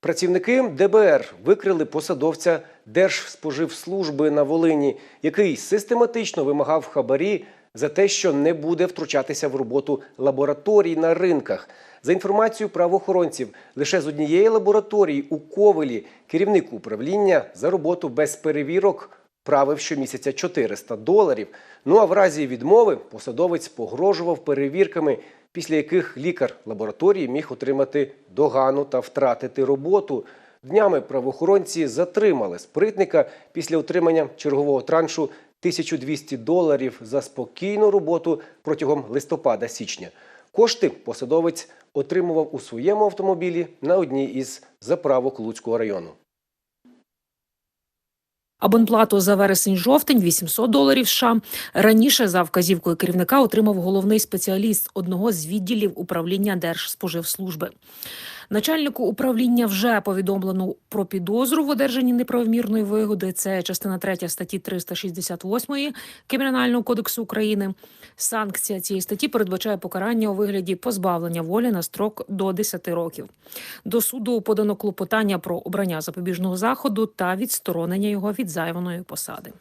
Працівники ДБР викрили посадовця Держспоживслужби на Волині, який систематично вимагав хабарі за те, що не буде втручатися в роботу лабораторій на ринках. За інформацією правоохоронців, лише з однієї лабораторії у Ковелі керівник управління за роботу без перевірок правив щомісяця 400 доларів. Ну а в разі відмови посадовець погрожував перевірками, після яких лікар лабораторії міг отримати догану та втратити роботу. Днями правоохоронці затримали спритника після отримання чергового траншу 1200 доларів за спокійну роботу протягом листопада-січня. Кошти посадовець отримував у своєму автомобілі на одній із заправок Луцького району. Абонплату за вересень-жовтень 800 доларів США. Раніше за вказівкою керівника отримав головний спеціаліст одного з відділів управління Держспоживслужби. Начальнику управління вже повідомлено про підозру в одержанні неправомірної вигоди. Це частина 3 статті 368 Кримінального кодексу України. Санкція цієї статті передбачає покарання у вигляді позбавлення волі на строк до 10 років. До суду подано клопотання про обрання запобіжного заходу та відсторонення його від зайваної посади.